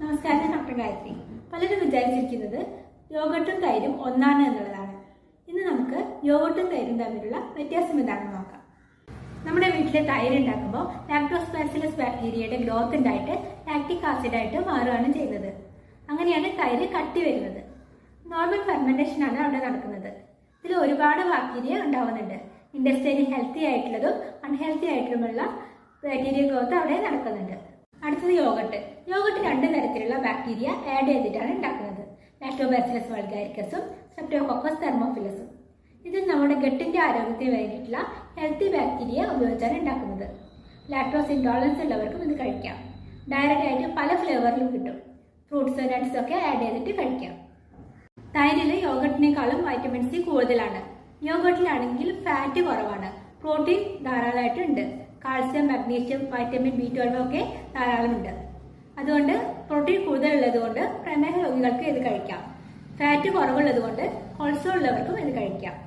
നമസ്കാരം ഡോക്ടർ ഗായത്രി. പലരും വിചാരിച്ചിരിക്കുന്നത് യോഗട്ടും തൈരും ഒന്നാണ് എന്നുള്ളതാണ്. ഇന്ന് നമുക്ക് യോഗട്ടും തൈരും തമ്മിലുള്ള വ്യത്യാസം എന്താണെന്ന് നോക്കാം. നമ്മുടെ വീട്ടിലെ തൈര് ഉണ്ടാക്കുമ്പോൾ ലാക്ടോസ് ബാസിലസ് ബാക്ടീരിയയുടെ ഗ്രോത്ത് ഉണ്ടായിട്ട് ലാക്ടിക് ആസിഡായിട്ട് മാറുകയാണ് ചെയ്യുന്നത്. അങ്ങനെയാണ് തൈര് കട്ടി വരുന്നത് നോർമൽ ഫെർമെന്റേഷൻ ആണ് അവിടെ നടക്കുന്നത്. ഇതിൽ ഒരുപാട് ബാക്ടീരിയ ഉണ്ടാവുന്നുണ്ട്. ഇൻഡസ്ട്രിയിൽ ഹെൽത്തി ആയിട്ടുള്ളതും അൺഹെൽത്തി ആയിട്ടുള്ള ബാക്ടീരിയ ഗ്രോത്ത് അവിടെ നടക്കുന്നുണ്ട്. അടുത്തത് യോഗട്ട്. യോഗട്ട് രണ്ട് തരത്തിലുള്ള ബാക്ടീരിയ ആഡ് ചെയ്തിട്ടാണ് ഉണ്ടാക്കുന്നത്. ലാക്ടോബാസിലസ് വൾഗാരിക്കസും സെപ്റ്റോകോക്കസ് തെർമോഫിലസും ഇത് നമ്മുടെ ഗട്ടിന്റെ ആരോഗ്യത്തിന് വേണ്ടിയിട്ടുള്ള ഹെൽത്തി ബാക്ടീരിയ ഉപയോഗിച്ചാണ് ഉണ്ടാക്കുന്നത്. ലാക്ടോസ് ഇൻടോളറൻസ് ഉള്ളവർക്കും ഇത് കഴിക്കാം. ഡയറക്റ്റ് ആയിട്ട് പല ഫ്ലേവറിലും കിട്ടും. ഫ്രൂട്ട്സ് നട്ട്സ് ഒക്കെ ആഡ് ചെയ്തിട്ട് കഴിക്കാം. തൈരിൽ യോഗട്ടിനേക്കാളും വൈറ്റമിൻ സി കൂടുതലാണ്. യോഗട്ടിലാണെങ്കിൽ ഫാറ്റ് കുറവാണ്. Protein ധാരാളമായിട്ടുണ്ട്. Calcium magnesium vitamin B twelve ഒക്കെ ധാരാളമുണ്ട്. അതുകൊണ്ട് പ്രോട്ടീൻ കൂടുതലുള്ളത് കൊണ്ട് പ്രമേഹ രോഗികൾക്ക് ഇത് കഴിക്കാം. ഫാറ്റ് കുറവുള്ളത് കൊണ്ട് കൊളസ്ട്രോൾ ഉള്ളവർക്കും ഇത് കഴിക്കാം.